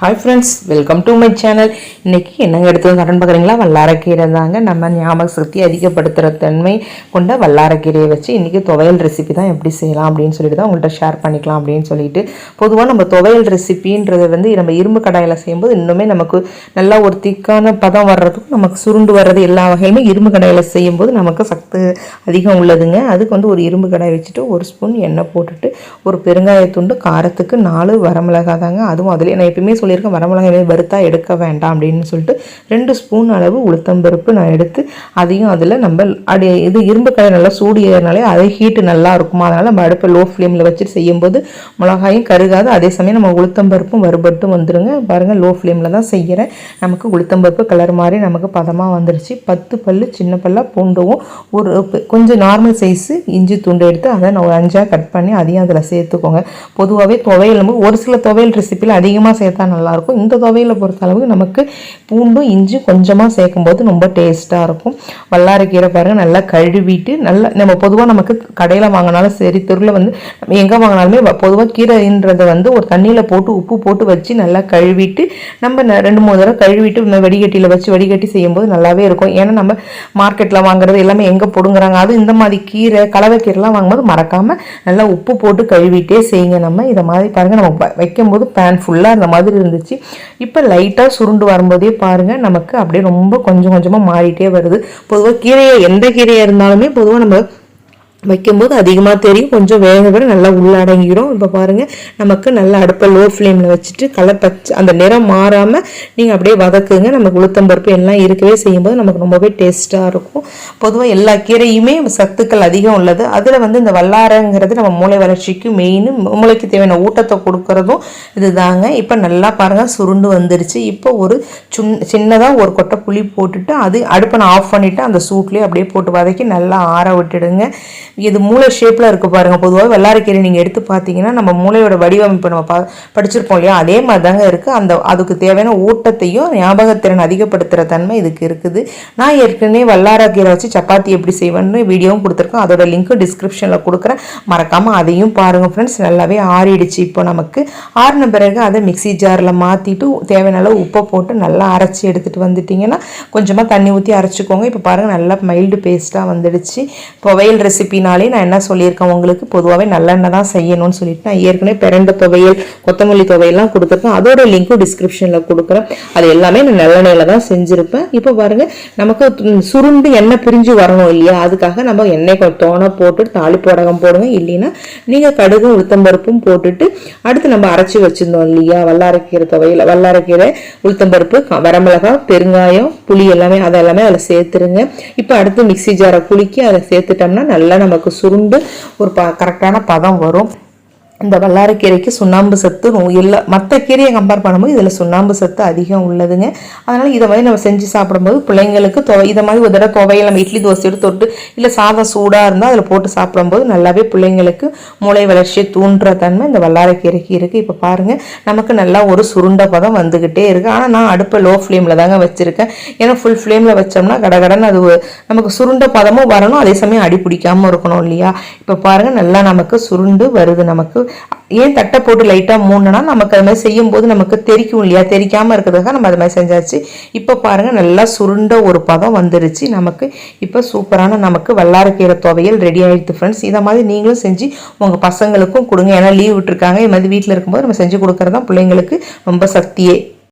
Hi friends welcome to my channel இன்றைக்கி என்னங்க எடுத்து கடன் பார்க்குறீங்களா? வல்லாரக்கீரை தாங்க. நம்ம ஞாபக சக்தி அதிகப்படுத்துகிற தன்மை கொண்ட வல்லாரக்கீரையை வச்சு இன்றைக்கி துவையல் ரெசிபி தான் எப்படி செய்யலாம் அப்படின்னு சொல்லிட்டு தான் உங்கள்கிட்ட ஷேர் பண்ணிக்கலாம் அப்படின்னு சொல்லிட்டு. பொதுவாக நம்ம துவையல் ரெசிபின்றது வந்து நம்ம இரும்பு கடாயில் செய்யும்போது இன்னுமே நமக்கு நல்லா ஒரு திக்கான பதம் வர்றதுக்கும் நமக்கு சுருண்டு வர்றது எல்லா வகையிலுமே இரும்பு கடாயில் செய்யும்போது நமக்கு சத்து அதிகம் உள்ளதுங்க. அதுக்கு வந்து ஒரு இரும்பு கடாய் வச்சுட்டு ஒரு ஸ்பூன் எண்ணெய் போட்டுட்டு ஒரு பெருங்காயத்துண்டு காரத்துக்கு நாலு வரமிளகாய் தாங்க. அதுவும் அதிலே நான் எப்பயுமே சொல்லியிருக்கேன். வரமிளகாய் வறுத்தா எடுக்க வேண்டாம் அப்படின்னு சொல்லிட்டு ரெண்டு ஸ்பூன் அளவு உளுத்தம்பருப்பு நான் எடுத்து அதையும் அதில் நம்ம அடி இது இரும்பு கடை நல்லா சூடு அதே ஹீட்டு நல்லா இருக்குமா? அதனால் நம்ம அடுப்பை லோ ஃப்ளேமில் வச்சுட்டு செய்யும்போது மிளகாயும் கருகாது. அதே சமயம் நம்ம உளுத்தம்பருப்பும் வறுபட்டும் வந்துடுங்க பாருங்கள் லோ ஃப்ளேமில் தான் செய்கிறேன் நமக்கு உளுத்தம்பருப்பு கலர் மாதிரி நமக்கு பதமாக வந்துருச்சு. பத்து பல்லு சின்ன பல்லாக பூண்டவும் ஒரு கொஞ்சம் நார்மல் சைஸு இஞ்சி துண்டு எடுத்து அதை நான் ஒரு அஞ்சாக கட் பண்ணி அதையும் அதில் சேர்த்துக்கோங்க. பொதுவாகவே துவையல் ஒரு சில துவையல் ரெசிப்பியில் அதிகமாக சேர்த்தா நல்லாயிருக்கும். இந்த துவையில் பொறுத்த அளவுக்கு நமக்கு பூண்டும் இஞ்சி கொஞ்சமாக சேர்க்கும்போது ரொம்ப டேஸ்ட்டாக இருக்கும். வல்லாரைக்கீரை பாருங்கள் நல்லா கழுவிட்டு நல்லா நம்ம பொதுவாக நமக்கு கடையில் வாங்கினாலும் சரி தெருவில் வந்து நம்ம எங்கே வாங்கினாலுமே பொதுவாக கீரைன்றதை வந்து ஒரு தண்ணியில் போட்டு உப்பு போட்டு வச்சு நல்லா கழுவிட்டு நம்ம ரெண்டு மூணு தடவை கழுவிட்டு நம்ம வடிகட்டியில் வச்சு வடிகட்டி செய்யும்போது நல்லாவே இருக்கும். ஏன்னா நம்ம மார்க்கெட்டில் வாங்குறது எல்லாமே எங்கே போடுங்கிறாங்க? அது இந்த மாதிரி கீரை கலவை கீரைலாம் வாங்கும்போது மறக்காமல் நல்லா உப்பு போட்டு கழுவிட்டே செய்யுங்க. நம்ம இதை மாதிரி பாருங்கள் நம்ம வ- வைக்கும்போது பேன் ஃபுல்லாக இந்த மாதிரி இருந்துச்சு. இப்போ லைட்டாக சுருண்டு வரும்போதே பாருங்கள் நமக்கு அப்படியே ரொம்ப கொஞ்சம் கொஞ்சமாக மாறிட்டே வருது. பொதுவாக கீரையை எந்த கீரையாக இருந்தாலுமே பொதுவாக நம்ம வைக்கும்போது அதிகமாக தெரியும். கொஞ்சம் வேக விட நல்லா உள்ளடங்கிடும் இப்போ பாருங்கள் நமக்கு நல்லா அடுப்பை லோ ஃப்ளேமில் வச்சுட்டு கலர் பச்சை அந்த நிறம் மாறாமல் நீங்கள் அப்படியே வதக்குங்க. நமக்கு உளுத்தம்பருப்பு எல்லாம் இருக்கவே செய்யும்போது நமக்கு ரொம்பவே டேஸ்ட்டாக இருக்கும். பொதுவாக எல்லா கீரையுமே சத்துக்கள் அதிகம் உள்ளது. அதில் வந்து இந்த வல்லாரங்கிறது நம்ம மூளை வளர்ச்சிக்கு மெயின் மூளைக்கு தேவையான ஊட்டத்தை கொடுக்கறதும் இதுதாங்க. இப்போ நல்லா பாருங்கள் சுருண்டு வந்துருச்சு. இப்போ ஒரு சுன் சின்னதாக ஒரு கொட்டை புளி போட்டுட்டு அது அடுப்பை நான் ஆஃப் பண்ணிவிட்டு அந்த சூட்லேயே அப்படியே போட்டு வதக்கி நல்லா ஆற விட்டுடுங்க. இது மூளை ஷேப்பில் இருக்குது பாருங்கள் பொதுவாக வெள்ளாரக்கீரை நீங்கள் எடுத்து பார்த்தீங்கன்னா நம்ம மூளையோட வடிவமைப்பு நம்ம பா படிச்சிருப்போம் இல்லையா? அதே மாதிரி தாங்க இருக்குது அந்த அதுக்கு தேவையான ஊட்டத்தையும் ஞாபகத்திறன் அதிகப்படுத்துகிற தன்மை இதுக்கு இருக்குது. நான் ஏற்கனவே வல்லாரக்கீரை வச்சு சப்பாத்தி எப்படி செய்வேன்னு வீடியோவும் கொடுத்துருக்கேன் அதோட லிங்க்கும் டிஸ்கிரிப்ஷனில் கொடுக்குறேன். மறக்காமல் அதையும் பாருங்கள் ஃப்ரெண்ட்ஸ் நல்லாவே ஆறிடுச்சு இப்போ நமக்கு. ஆறின பிறகு அதை மிக்ஸி ஜாரில் மாற்றிட்டு தேவையான அளவு உப்பை போட்டு நல்லா அரைச்சி எடுத்துகிட்டு வந்துட்டிங்கன்னா கொஞ்சமாக தண்ணி ஊற்றி அரைச்சிக்கோங்க. இப்போ பாருங்கள் நல்லா மைல்டு பேஸ்ட்டாக வந்துடுச்சு. துவையல் ரெசிபினாலே நான் என்ன சொல்லியிருக்கேன் உங்களுக்கு பொதுவாகவே நல்லெண்ணெய் தான் செய்யணும்னு சொல்லிட்டு நான் ஏற்கனவே பிறண்ட துவையல் கொத்தமல்லி துவையெல்லாம் கொடுத்துருக்கேன். அதோட லிங்க்கும் டிஸ்கிரிப்ஷனில் கொடுக்குறேன். அது எல்லாமே நான் நல்லெண்ணெயில் தான் செஞ்சுருப்பேன். இப்போ பாருங்கள் நமக்கு சுருண்டு எண்ணெய் பிரிஞ்சு வரணும் இல்லையா? அதுக்காக நம்ம எண்ணெய் தோணை போட்டு தாளிப்பு வடகம் போடுங்க. இல்லைன்னா நீங்கள் கடுகும் உளுத்தம்பருப்பும் போட்டுட்டு அடுத்து நம்ம அரைச்சி வச்சுருந்தோம் இல்லையா? வல்லாரைக்கீரை துவையல் வல்லாரைக்கீரை உளுத்தம்பருப்பு க- வரமிளகாய் பெருங்காயம் புளி எல்லாமே அதெல்லாமே அதில் சேர்த்துருங்க. இப்போ அடுத்து மிக்ஸி ஜாரை குலுக்கி அதை சேர்த்துட்டோம்னா நல்லா நமக்கு சுருண்டு ஒரு ப கரெக்டான பதம் வரும். இந்த வல்லாரக்கீரைக்கு சுண்ணாம்பு சத்து இல்லை எல்லா மற்ற கீரையை கம்பேர் பண்ணும்போது இதில் சுண்ணாம்பு சத்து அதிகம் உள்ளதுங்க. அதனால் இதை மாதிரி நம்ம செஞ்சு சாப்பிடும்போது பிள்ளைங்களுக்கு துவை இதை மாதிரி ஒரு தடவை துவையல் நம்ம இட்லி தோசையோடு தொட்டு இல்லை சாதம் சூடாக இருந்தால் அதில் போட்டு சாப்பிடும்போது நல்லாவே பிள்ளைங்களுக்கு மூளை வளர்ச்சியை தூண்டுற தன்மை இந்த வல்லாரக்கீரைக்கு இருக்குது இப்போ பாருங்கள் நமக்கு நல்லா ஒரு சுருண்ட பதம் வந்துக்கிட்டே இருக்குது ஆனால் நான் அடுப்பை லோ ஃப்ளேமில் தாங்க வச்சுருக்கேன். ஏன்னா ஃபுல் ஃப்ளேமில் வச்சோம்னா கடகடன்னு அது நமக்கு சுருண்ட பதமும் வரணும் அதே சமயம் அடி பிடிக்காம இருக்கணும் இல்லையா? இப்போ பாருங்கள் நல்லா நமக்கு சுருண்டு வருது. நமக்கு ஏன் தட்டை போட்டு லைட்டாக மூணுனா நமக்கு அது மாதிரி செய்யும்போது நமக்கு தெரிக்கும் இல்லையா? தெரிக்காமல் இருக்கிறதுக்காக நம்ம அது மாதிரி செஞ்சாச்சு. இப்போ பாருங்கள் நல்லா சுருண்ட ஒரு பதம் வந்துருச்சு. நமக்கு இப்போ சூப்பரான நமக்கு வல்லாரக்கீரை துவையல் ரெடி ஆகிடுது ஃப்ரெண்ட்ஸ் இதை மாதிரி நீங்களும் செஞ்சு உங்கள் பசங்களுக்கும் கொடுங்க. ஏன்னா லீவ் விட்டுருக்காங்க. இது மாதிரி வீட்டில் இருக்கும்போது நம்ம செஞ்சு கொடுக்குறது தான் பிள்ளைங்களுக்கு ரொம்ப சக்தியே.